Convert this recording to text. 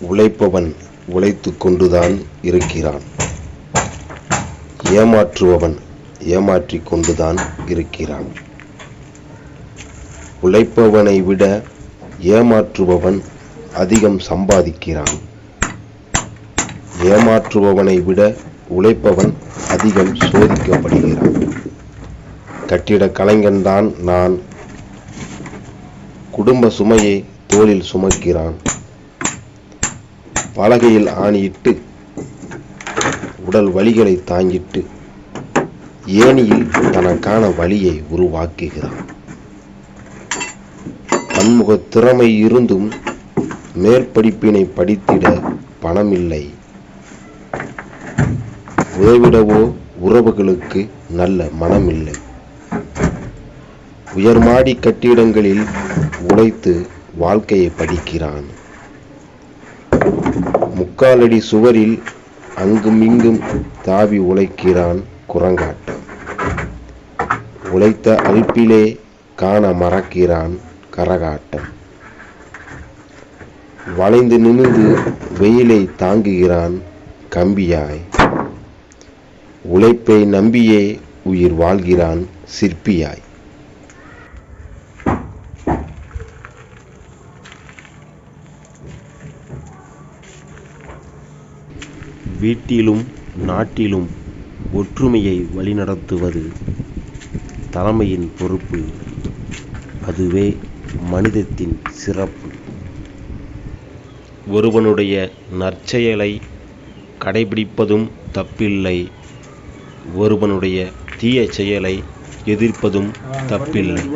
உழைப்பவன் உழைத்து கொண்டுதான் இருக்கிறான். ஏமாற்றுபவன் ஏமாற்றிக் கொண்டுதான் இருக்கிறான். உழைப்பவனை விட ஏமாற்றுபவன் அதிகம் சம்பாதிக்கிறான். ஏமாற்றுபவனை விட உழைப்பவன் அதிகம் சோதிக்கப்படுகிறான். கட்டிட கலைஞன்தான் நான். குடும்ப சுமையை தோளில் சுமக்கிறான். பலகையில் ஆணியிட்டு உடல் வலிகளை தாங்கிட்டு ஏனியில் தனக்கான வழியை உருவாக்குகிறான். பன்முக திறமை இருந்தும் மேற்படிப்பினை படித்திட பணமில்லை. உதவிடவோ உறவுகளுக்கு நல்ல மனமில்லை. உயர்மாடி கட்டிடங்களில் உழைத்து வாழ்க்கையை படிக்கிறான். முக்காலடி சுவரில் அங்குமிங்கும் தாவி உழைக்கிறான் குரங்காட்டம் உழைத்த அழிப்பிலே காண மறக்கிறான் கரகாட்டம் வளைந்து நிமிர்ந்து வெயிலை தாங்குகிறான் கம்பியாய். உழைப்பை நம்பியே உயிர் வாழ்கிறான் சிற்பியாய். வீட்டிலும் நாட்டிலும் ஒற்றுமையை வழிநடத்துவது தலைமையின் பொறுப்பு. அதுவே மனிதத்தின் சிறப்பு. ஒருவனுடைய நற்செயலை கடைபிடிப்பதும் தப்பில்லை. ஒருவனுடைய தீய செயலை எதிர்ப்பதும் தப்பில்லை.